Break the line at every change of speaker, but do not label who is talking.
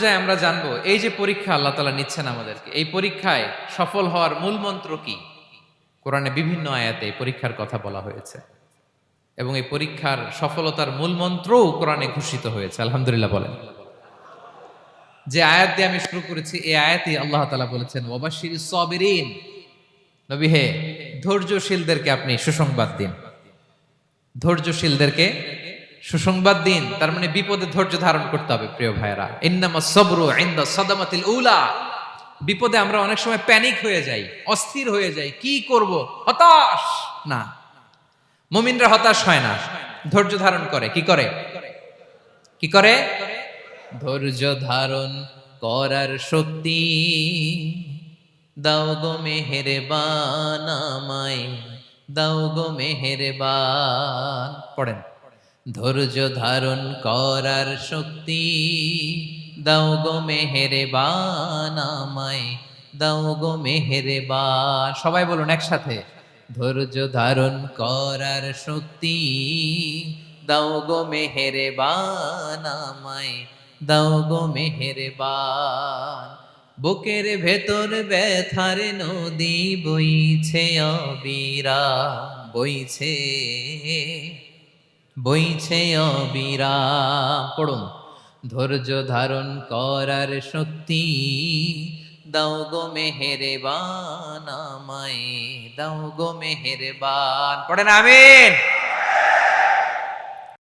পর্যায়ে আমরা জানব, এই যে পরীক্ষা আল্লাহ তালা নিচ্ছেন আমাদেরকে, এই পরীক্ষায় সফল হওয়ার মূল মন্ত্র কি? কোরআনে বিভিন্ন আয়াতে এই পরীক্ষার কথা বলা হয়েছে। এবং এই পরীক্ষার সফলতার মূল মন্ত্রও কোরআনে ঘোষিত হয়েছে, আলহামদুলিল্লাহ বলেন। যে আয়াত দিয়ে আমি শুরু করেছি, এই আয়াতে আল্লাহ তালা বলেছেন ওবাশির সবিরিন। নবী হে, ধৈর্যশীলদেরকে আপনি সুসংবাদ দিন। ধৈর্যশীলদেরকে সুসংবাদ দিন, তার মানে বিপদে ধৈর্য ধারণ করতে হবে, প্রিয় ভাইরা ইন্নামা সবরু ইনদা সদামাতিল উলা। বিপদে আমরা অনেক সময় প্যানিক হয়ে যাই, অস্থির হয়ে যাই, কি করব? হতাশ? না। মুমিনরা হতাশ হয় না, ধৈর্য ধারণ করে, কি করে? কি করে? ধৈর্য ধারণ করার শক্তি। দাও গো মেহেরবান আমায়, দাও গো মেহেরবান। পড়েন। ধৈর্য ধারণ করার শক্তি। দাও গো মেহেরবান আমায়, দাও গো মেহেরে বা সবাই বলুন একসাথে, ধৈর্য ধারণ করার শক্তি। দাও গো মেহেরবান আমায়, দাও গো মেহেরবান। বুকের ভেতর ব্যথার নদী বইছে অবিরা বইছে বইছে অবিরা পড়ুন। ধৈর্য ধারণ করার শক্তি দাও গো মেহেরে বান আমায়, দাও গো মেহেরে বান পড়েন, আমিন।